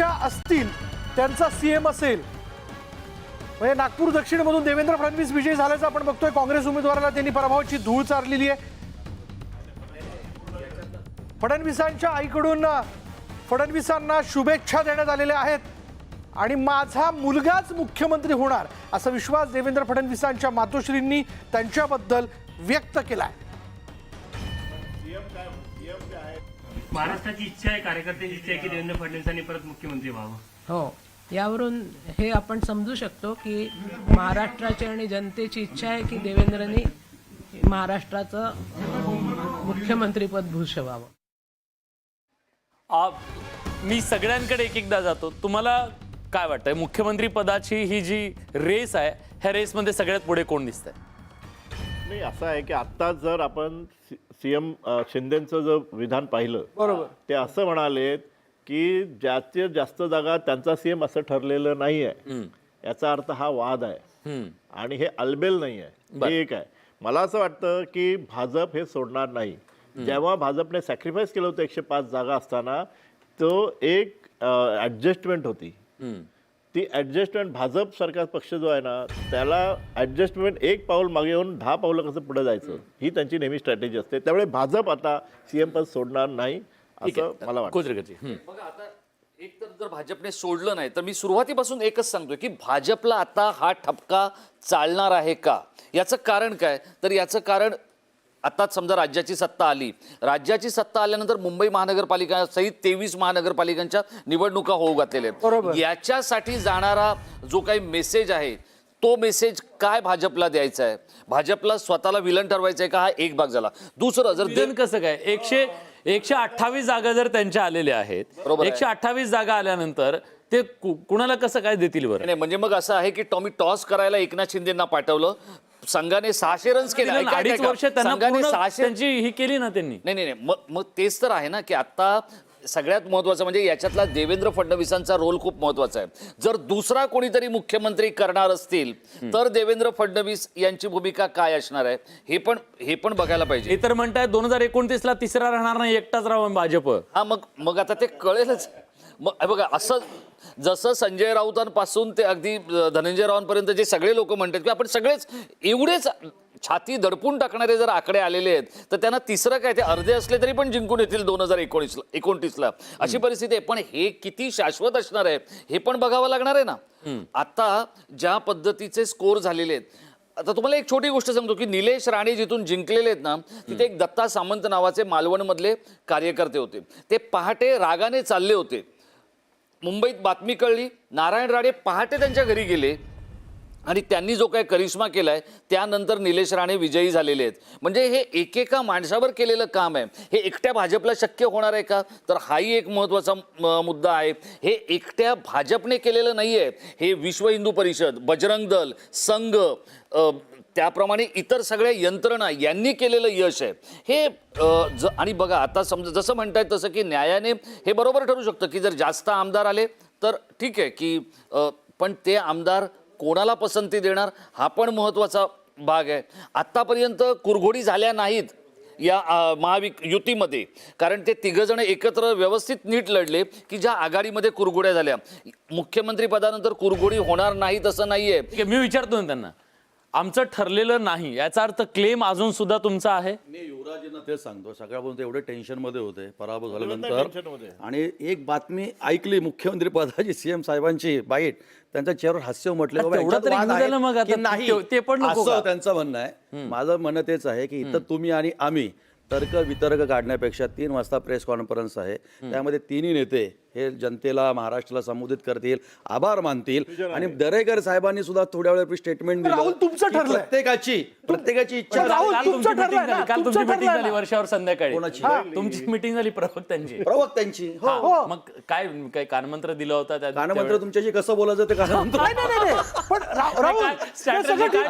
त्यांच्या असतील त्यांचा सीएम असेल. म्हणजे नागपूर दक्षिणमधून देवेंद्र फडणवीस विजयी झाल्याचं आपण बघतोय. काँग्रेस उमेदवाराला त्यांनी पराभवाची धूळ चारलेली आहे. फडणवीसांच्या आईकडून फडणवीसांना शुभेच्छा देण्यात आलेल्या आहेत. आणि माझा मुलगाच मुख्यमंत्री होणार असा विश्वास देवेंद्र फडणवीसांच्या मातोश्रींनी त्यांच्याबद्दल व्यक्त केलाय. महाराष्ट्राची इच्छा आहे कार्यकर्त्यांची इच्छा आहे की देवेंद्र फडणवीसांनी परत मुख्यमंत्री व्हावं. हो. यावरून हे आपण समजू शकतो की महाराष्ट्राची आणि जनतेची इच्छा आहे की देवेंद्रनी महाराष्ट्राचं मुख्यमंत्रीपद भूषवावं. मी सगळ्यांकडे एक एकदा जातो. तुम्हाला काय वाटतंय? मुख्यमंत्री पदाची ही जी रेस आहे ह्या रेसमध्ये सगळ्यात पुढे कोण दिसतंय? नाही असं आहे की आत्ता जर आपण सी एम शिंदेचं जर विधान पाहिलं बरोबर. ते असं म्हणालेत की ज्याचे जास्त जागा त्यांचा सीएम असं ठरलेलं नाही आहे याचा अर्थ हा वाद आहे. आणि हे अलबेल नाही आहे हे एक आहे. मला असं वाटतं की भाजप हे सोडणार नाही. जेव्हा भाजपने सॅक्रिफाईस केलं होतं एकशे पाच जागा असताना तो एक ॲडजस्टमेंट होती. ती ॲडजस्टमेंट भाजप सरकार पक्ष जो आहे ना त्याला ॲडजस्टमेंट एक पाऊल मागे येऊन दहा पावलं कसं पुढे जायचं ही त्यांची नेहमी स्ट्रॅटेजी असते. त्यामुळे भाजप आता सीएम पद सोडणार नाही असं मला वाटतं. बघा आता एक तर जर भाजपने सोडलं नाही तर मी सुरुवातीपासून एकच सांगतोय की भाजपला आता हा ठपका चालणार आहे का? याचं कारण काय? तर याचं कारण आताच समजा राज्याची सत्ता आली. राज्याची सत्ता आल्यानंतर मुंबई महानगरपालिका सहित तेवीस महानगरपालिकांच्या निवडणुका होऊ घातलेल्या. आहेत. याच्यासाठी जाणारा जो काही मेसेज आहे तो मेसेज काय भाजपला द्यायचा आहे? भाजपला स्वतःला विलन ठरवायचा आहे का? हा एक भाग झाला. दुसरं जर विधान कसं काय? एकशे एकशे अठ्ठावीस जागा जर त्यांच्या आलेल्या आहेत. एकशे अठ्ठावीस जागा आल्यानंतर ते कुणाला कसं काय देतील बरं? नाही म्हणजे मग असं आहे की टॉमी टॉस करायला एकनाथ शिंदेना पाठवलं संघाने सहाशे रन्स केले. ऐका, ऐका, अडीच ऐका. वर्ष त्यांना संघाने पूर्ण सहाशे त्यांची ही केली ना त्यांनी. नाही नाही नाही. मग मग तेच तर आहे ना की आता सगळ्यात महत्वाचं म्हणजे याच्यातला देवेंद्र फडणवीसांचा रोल खूप महत्त्वाचा आहे. जर दुसरा कोणीतरी मुख्यमंत्री करणार असतील तर देवेंद्र फडणवीस यांची भूमिका काय असणार आहे हे पण हे पण बघायला पाहिजे. हे तर म्हणताय दोन हजार एकोणतीस ला तिसरा राहणार नाही एकटाच राहावं भाजप. हा मग मग आता ते कळेलच. मग बघा असं जसं संजय राऊतांपासून ते अगदी धनंजय रावांपर्यंत जे सगळे लोक म्हणतात की आपण सगळेच एवढेच छाती दडपून टाकणारे जर आकडे आलेले आहेत तर त्यांना तिसरं काय ते अर्धे असले तरी पण जिंकून येतील दोन हजार एकोणीसला एकोणतीसला. अशी परिस्थिती आहे. पण हे किती शाश्वत असणार आहे हे पण बघावं लागणार आहे ना. आता ज्या पद्धतीचे स्कोर झालेले आहेत आता तुम्हाला एक छोटी गोष्ट सांगतो की निलेश राणे जिथून जिंकलेले आहेत ना तिथे एक दत्ता सामंत नावाचे मालवणमधले कार्यकर्ते होते. ते पहाटे रागाने चालले होते. मुंबईत बातमी कळली नारायण राणे पहाटे त्यांच्या घरी गेले आणि त्यांनी जो काही करिश्मा केला आहे त्यानंतर निलेश राणे विजयी झालेले आहेत. म्हणजे हे एकेका माणसावर केलेलं काम आहे. हे एकट्या भाजपला शक्य होणार आहे का? तर हाही एक महत्त्वाचा मुद्दा आहे. हे एकट्या भाजपने केलेलं नाही आहे हे विश्व हिंदू परिषद बजरंग दल संघ त्याप्रमाणे इतर सगळ्या यंत्रणा यांनी केलेलं यश आहे. हे ज आणि बघा आता समजा जसं म्हणताय तसं की न्यायाने हे बरोबर ठरू शकतं की जर जास्त आमदार आले तर ठीक आहे की पण ते आमदार कोणाला पसंती देणार? हा पण महत्त्वाचा भाग आहे. आत्तापर्यंत कुरघोडी झाल्या नाहीत या महाविक युतीमध्ये. कारण ते तिघंजण एकत्र व्यवस्थित नीट लढले की ज्या आघाडीमध्ये कुरघोड्या झाल्या. मुख्यमंत्री पदानंतर कुरघोडी होणार नाही तसं नाहीये. आहे मी विचारतो ना त्यांना. आमचं ठरलेलं नाही. याचा अर्थ क्लेम अजून सुद्धा तुमचा आहे? मी युवराजींना तेच सांगतो. सकाळपासून एवढे टेन्शनमध्ये होते. पराभव. झाल्यानंतर आणि एक बातमी ऐकली मुख्यमंत्री पदाची सीएम साहेबांची बाईट. त्यांच्या चेहऱ्यावर हास्य म्हटले बाबा तेवढं याच्यात तरी वाद आहे मग की आता. नाही? ते- ते पण नको असं का? त्यांचं म्हणणं आहे. माझं म्हणणं तेच आहे की इथं तुम्ही आणि आम्ही तर्क वितर्क काढण्यापेक्षा तीन वाजता प्रेस कॉन्फरन्स आहे. त्यामध्ये तिन्ही नेते हे जनतेला महाराष्ट्राला संबोधित करतील आभार मानतील आणि दरेकर साहेबांनी सुद्धा थोड्या वेळ स्टेटमेंट दिलं राहुल, तुमचं की ठरलंय. प्रत्येकाची प्रत्येकाची इच्छा राहुल, काल तुमचं मिटिंग झाली ना? वर्षावर संध्याकाळी. कोणाची? तुमची मिटिंग झाली प्रवक्त्यांची. प्रवक्त्यांची हो. हा, मग काय काय कानमंत्र दिलं होतं त्या- कानमंत्र? तुमच्याशी कसं बोलायचं ते कानमंत्र? पण राहुल.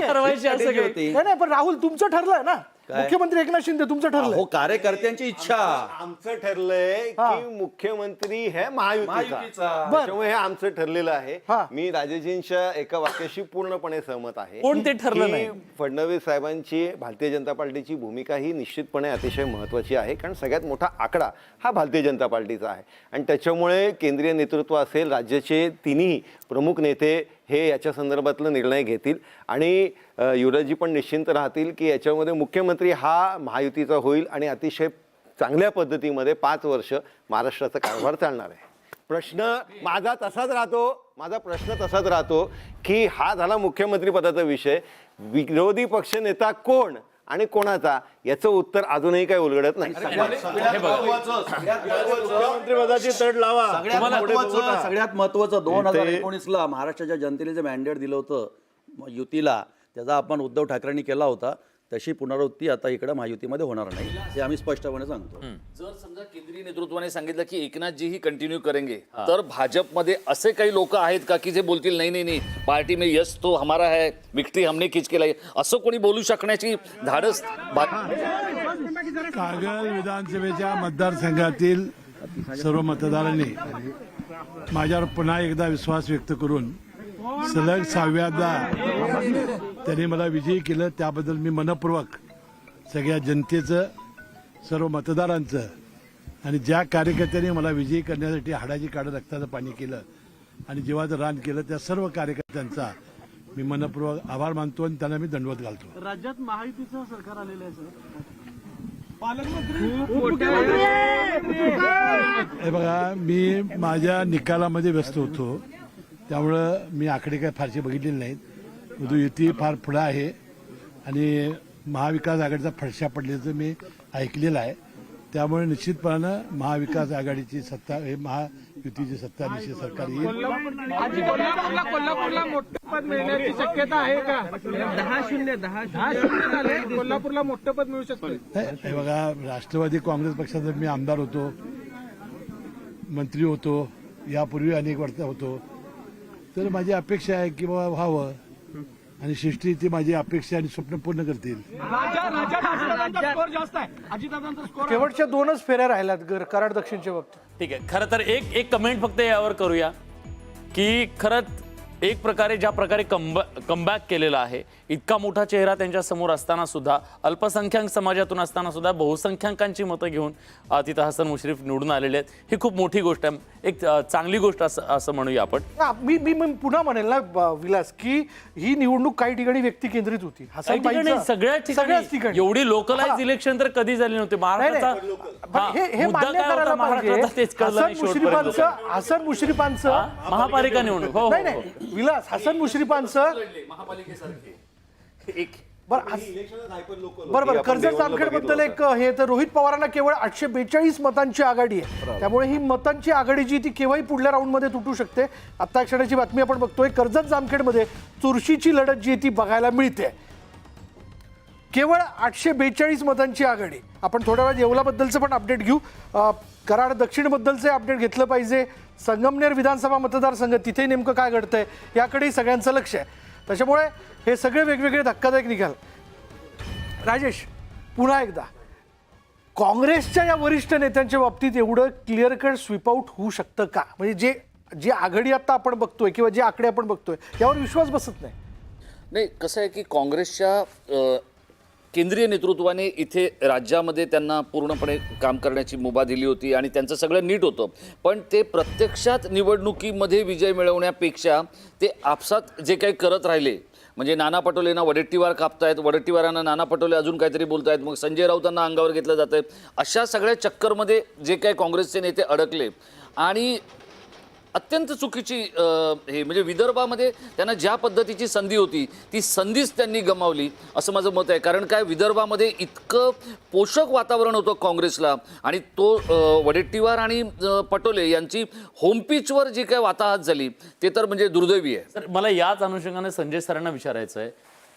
ठरवायची असं. नाही नाही पण राहुल तुमचं ठरलंय ना. मुख्यमंत्री एकनाथ शिंदे तुमचं ठरलं हो कार्यकर्त्यांची इच्छा. आमचं ठरलंय की मुख्यमंत्री हे महायुतीचा. महायुतीचा. त्याच्यामुळे हे आमचं ठरलेलं आहे. हा. मी राजेजींच्या एका वाक्याशी पूर्णपणे सहमत आहे कोण ते ठरलं की नाही? फडणवीस साहेबांची भारतीय जनता पार्टीची भूमिका ही निश्चितपणे अतिशय महत्वाची आहे कारण सगळ्यात मोठा आकडा हा भारतीय जनता पार्टीचा आहे. आणि त्याच्यामुळे केंद्रीय नेतृत्व असेल राज्याचे तिन्ही प्रमुख नेते हे याच्या संदर्भातलं निर्णय घेतील. आणि युवराजी पण निश्चिंत राहतील की याच्यामध्ये मुख्यमंत्री हा महायुतीचा होईल आणि अतिशय चांगल्या पद्धतीमध्ये पाच वर्ष महाराष्ट्राचा कारभार चालणार आहे. प्रश्न माझा तसाच राहतो माझा प्रश्न तसाच राहतो की हा झाला मुख्यमंत्री पदाचा विषय. विरोधी पक्षनेता कोण? आणि कोणाचा? याचं उत्तर अजूनही काही उलगडत नाही. मुख्यमंत्रीपदाची तड लावा सगळ्यात पुढे बघू. महत्वाचं ना. सगळ्यात महत्वाचं दोन हजार एकोणीसला महाराष्ट्राच्या जनतेने जे मॅन्डेट दिलं होतं म- युतीला त्याचा आपण उद्धव ठाकरेंनी केला होता. तशी पुनरावृत्ती आता इकडे महायुतीमध्ये होणार नाही हे आम्ही स्पष्टपणे सांगतो. जर समजा केंद्रीय नेतृत्वाने सांगितलं की एकनाथजी ही कंटिन्यू करेंगे तर भाजपमध्ये असे काही लोक आहेत का की जे बोलतील नाही नाही नाही पार्टी में यश तो हमारा है विक्ट्री हमने खिंच के लाई. असं कोणी बोलू शकण्याची धाडस कागल विधानसभेच्या मतदारसंघातील सर्व मतदारांनी माझ्यावर पुन्हा एकदा विश्वास व्यक्त करून सलग सहाव्यादा त्यांनी मला विजयी केलं त्याबद्दल मी मनपूर्वक सगळ्या जनतेचं सर्व मतदारांचं आणि ज्या कार्यकर्त्यांनी मला विजयी करण्यासाठी हाडाची काढ रक्ताचं पाणी केलं आणि जीवाचं रान केलं त्या सर्व कार्यकर्त्यांचा मी मनपूर्वक आभार मानतो आणि त्यांना मी दंडवत घालतो. राज्यात महायुतीचं सरकार आलेलं आहे सर. हे बघा मी माझ्या निकालामध्ये व्यस्त होतो. त्यामुळं मी आकडे काय फारसे बघितलेले नाहीत. युती फार पुढं आहे. आणि महाविकास आघाडीचा फडशा पडल्याचं मी ऐकलेलं आहे. त्यामुळे निश्चितपणानं महाविकास आघाडीची सत्ता हे महायुतीची सत्ता निश्चित सरकार येईल. कोल्हापूरला कोल्हापूरला मोठं पद मिळण्याची शक्यता आहे का? दहा शून्य दहा शून्य. झाले कोल्हापूरला मोठं पद मिळू शकतं हे बघा राष्ट्रवादी काँग्रेस पक्षाचा मी आमदार होतो मंत्री होतो यापूर्वी अनेक वर्ष होतो तर माझी अपेक्षा आहे की बाबा व्हावं. आणि सृष्टी ती माझी अपेक्षा आणि स्वप्न पूर्ण करतील. राज्यात स्कोर जास्त आहे. अजितदादांचा स्कोर शेवटच्या दोनच फेऱ्या राहिल्यात गर- कराड दक्षिणच्या बाबतीत. ठीक आहे. खरं तर एक एक कमेंट फक्त यावर करूया. की खरंच एक प्रकारे ज्या प्रकारे कमबॅ कमबॅक केलेला आहे इतका मोठा चेहरा त्यांच्यासमोर असताना सुद्धा अल्पसंख्याक समाजातून असताना सुद्धा बहुसंख्याकांची मतं घेऊन तिथं हसन मुश्रीफ निवडून आलेले आहेत. ही खूप मोठी गोष्ट आहे. एक चांगली गोष्ट असं असं म्हणूया आपण. मी मी पुन्हा म्हणेल ना ब- विलास की ही निवडणूक काही ठिकाणी व्यक्ती केंद्रित होती. सगळ्याच सगळ्याच ठिकाणी. एवढी लोकलाइज. इलेक्शन तर कधी झाली नव्हती. महाराष्ट्राचा हा, हे हे हसन मुश्रीफांचं हा? महापालिका निवडणूक. हो, हो हो. विलास हसन मुश्रीफांचं बरं हस- बरं बरं कर्जत जामखेडबद्दल एक हे तर रोहित पवारांना केवळ आठशे बेचाळीस मतांची आघाडी आहे. त्यामुळे ही मतांची आघाडी जी ती केव्हाही पुढल्या राऊंडमध्ये तुटू शकते. आता क्षणाची बातमी आपण बघतोय कर्जत जामखेडमध्ये चुरशीची लढत जी आहे ती बघायला मिळते. केवळ आठशे बेचाळीस मतांची आघाडी. आपण थोड्या वेळात येवलाबद्दलचं पण अपडेट घेऊ. अ, कराड दक्षिणबद्दलचे अपडेट घेतलं पाहिजे. संगमनेर विधानसभा मतदारसंघ तिथे नेमकं काय घडतंय याकडेही सगळ्यांचं लक्ष आहे. त्याच्यामुळे हे सगळे वेगवेगळे धक्कादायक निघाल राजेश पुन्हा एकदा. काँग्रेसच्या या वरिष्ठ नेत्यांच्या बाबतीत एवढं क्लिअर कट स्वीपआउट होऊ शकतं का? म्हणजे जे जी आघाडी आता आपण बघतोय किंवा जे आकडे आपण बघतोय यावर विश्वास बसत नाही. नाही कसं आहे की काँग्रेसच्या केंद्रीय नेतृत्वाने इथे राज्यामध्ये त्यांना पूर्णपणे काम करण्याची मुभा दिली होती आणि त्यांचं सगळं नीट होतं. पण ते प्रत्यक्षात निवडणुकीमध्ये विजय मिळवण्यापेक्षा ते आपसात जे काही करत राहिले म्हणजे नाना पटोलेंना वडेट्टीवार कापतायत वडेट्टीवारांना नाना पटोले अजून काहीतरी बोलतायत मग संजय राऊतांना अंगावर घेतलं जातं आहे अशा सगळ्या चक्करमध्ये जे काही काँग्रेसचे नेते अडकले आणि अत्यंत चुकीची हे म्हणजे विदर्भामध्ये त्यांना ज्या पद्धतीची संधी होती ती संधीच त्यांनी गमावली असं माझं मत आहे. कारण काय विदर्भामध्ये इतकं पोषक वातावरण होतं काँग्रेसला आणि तो वडेट्टीवार आणि पटोले यांची होमपिचवर जी काय वाताहत झाली ते तर म्हणजे दुर्दैवी आहे. तर मला याच अनुषंगाने संजय सरांना विचारायचं आहे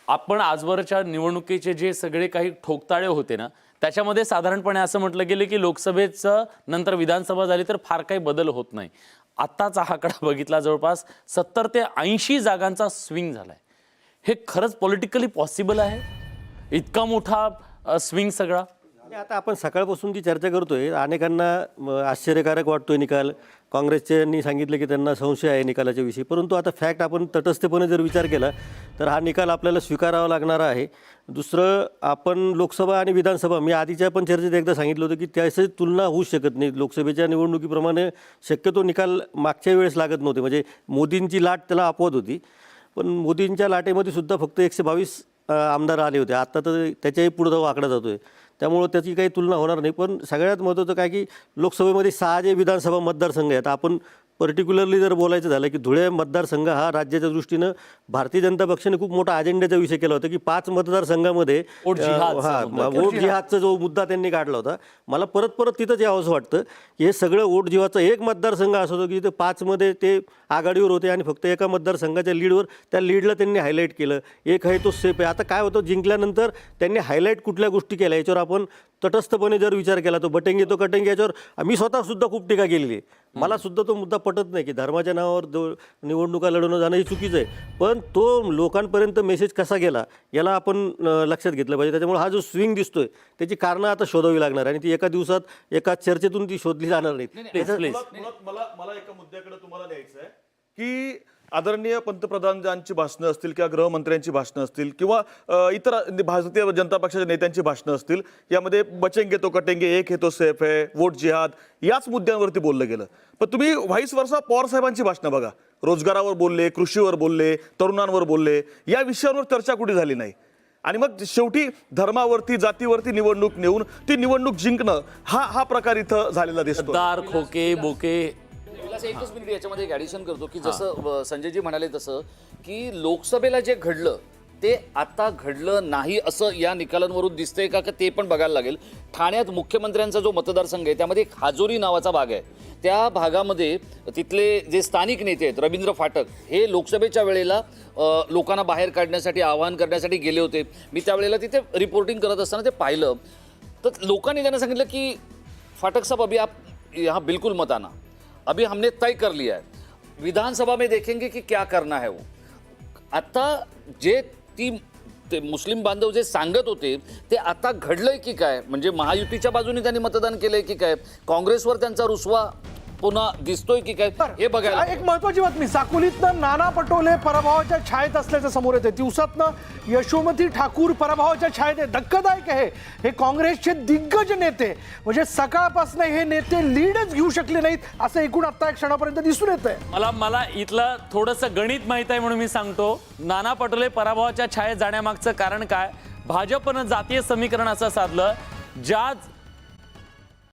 आपण आजवरच्या निवडणुकीचे जे सगळे काही ठोकताळे होते ना त्याच्यामध्ये साधारणपणे असं म्हटलं गेलं की लोकसभेचं नंतर विधानसभा झाली तर फार काही बदल होत नाही. आत्ताचा आकडा बघितला जवळपास सत्तर ते ऐंशी जागांचा स्विंग झाला आहे हे खरंच पॉलिटिकली पॉसिबल आहे? इतका मोठा स्विंग सगळा? आता आपण सकाळपासून जी चर्चा करतोय अनेकांना आश्चर्यकारक वाटतोय निकाल. काँग्रेसच्यांनी सांगितलं की त्यांना संशय आहे निकालाच्या विषयी परंतु आता फॅक्ट आपण तटस्थपणे जर विचार केला तर हा निकाल आपल्याला स्वीकारावा लागणारा आहे. दुसरं आपण लोकसभा आणि विधानसभा मी आधीच्या पण चर्चेत एकदा सांगितलं होतं की त्याची तुलना होऊ शकत नाही. लोकसभेच्या निवडणुकीप्रमाणे शक्यतो निकाल मागच्या वेळेस लागत नव्हते. म्हणजे मोदींची लाट त्याला अपवत होती. पण मोदींच्या लाटेमध्ये सुद्धा फक्त एकशे बावीस आमदार आले होते. आता तर त्याच्याही पुढं जाऊ आकडा जातो आहे त्यामुळं त्याची काही तुलना होणार नाही. पण सगळ्यात महत्त्वाचं काय की लोकसभेमध्ये सहा जे विधानसभा मतदारसंघ आहेत आपण पर्टिक्युलरली जर बोलायचं झालं की धुळे मतदारसंघ हा राज्याच्या दृष्टीनं भारतीय जनता पक्षाने खूप मोठा अजेंड्याचा विषय केला होता की पाच मतदारसंघामध्ये वोट जिहादचा जो मुद्दा त्यांनी काढला होता मला परत परत तिथंच यावंसं वाटतं की हे सगळं वोट जिहाचा एक मतदारसंघ असं होतं की ते पाचमध्ये ते आघाडीवर होते आणि फक्त एका मतदारसंघाच्या लीडवर त्या लीडला त्यांनी हायलाईट केलं. एक आहे तो सेफ आहे. आता काय होतं जिंकल्यानंतर त्यांनी हायलाईट कुठल्या गोष्टी केल्या याच्यावर आपण तटस्थपणे जर विचार केला तो बटेंगे तो कटेंगे याच्यावर मी स्वतः सुद्धा खूप टीका केलेली आहे. मला सुद्धा तो मुद्दा पटत नाही की धर्माच्या नावावर निवडणुका लढवणं जाणं हे चुकीचं आहे. पण तो लोकांपर्यंत मेसेज कसा गेला याला आपण लक्षात घेतलं पाहिजे. त्याच्यामुळे हा जो स्विंग दिसतोय त्याची कारणं आता शोधावी लागणार आणि ती एका दिवसात एका चर्चेतून ती शोधली जाणार नाहीत. प्लीज प्लीज मुळात मला मला एका मुद्द्याकडे तुम्हाला न्यायचं आहे की आदरणीय पंतप्रधानांची भाषणं असतील किंवा गृहमंत्र्यांची भाषणं असतील किंवा इतर भारतीय जनता पक्षाच्या नेत्यांची भाषणं असतील यामध्ये बचेंगे तो कटेंगे एक हे तो सेफ आहे वोट जिहाद याच मुद्द्यांवरती बोललं गेलं. पण तुम्ही व्हाईस वर्षा पवार साहेबांची भाषणं बघा. रोजगारावर बोलले कृषीवर बोलले तरुणांवर बोलले या विषयांवर चर्चा कुठे झाली नाही? आणि मग शेवटी धर्मावरती जातीवरती निवडणूक नेऊन ती निवडणूक जिंकणं हा हा प्रकार इथं झालेला दिसतो दार खोके बोके विलास, एकच मिनिट याच्यामध्ये एक ॲडिशन करतो की जसं संजयजी म्हणाले तसं की लोकसभेला जे घडलं ते आता घडलं नाही असं या निकालांवरून दिसतंय का का ते पण बघायला लागेल. ठाण्यात मुख्यमंत्र्यांचा जो मतदारसंघ आहे त्यामध्ये एक हाजोरी नावाचा भाग आहे. त्या भागामध्ये तिथले जे स्थानिक नेते आहेत रवींद्र फाटक हे लोकसभेच्या वेळेला लोकांना बाहेर काढण्यासाठी आवाहन करण्यासाठी गेले होते. मी त्यावेळेला तिथे रिपोर्टिंग करत असताना ते पाहिलं. तर लोकांनी त्यांना सांगितलं की फाटक साहब अभी आप यहाँ बिल्कुल मत आना. अभी हमने तय कर लिया है। विधानसभा में देखेंगे कि क्या करना है वो। आता जे ती ते मुस्लिम बांधव जे सांगत होते ते आता घडलंय की काय? म्हणजे महायुतीच्या बाजूने त्यांनी मतदान केलंय की काय? काँग्रेसवर त्यांचा रुसवा पुन्हा दिसतोय की काय? हे बघायला एक महत्वाची बातमी. साकोलीतनं नाना पटोले पराभवाच्या छायेत असल्याचं समोर येते दिवसातनं यशोमती ठाकूर पराभवाच्या छायेत आहे. धक्कादायक आहे. हे काँग्रेसचे दिग्गज नेते. म्हणजे सकाळपासून हे नेते लीडच घेऊ शकले नाहीत असं एकूण आता एक क्षणापर्यंत दिसून येत आहे मला मला इथलं थोडंसं गणित माहीत आहे म्हणून मी सांगतो. नाना पटोले पराभवाच्या छायेत जाण्यामागचं कारण काय? भाजपनं जातीय समीकरण असं साधलं. ज्या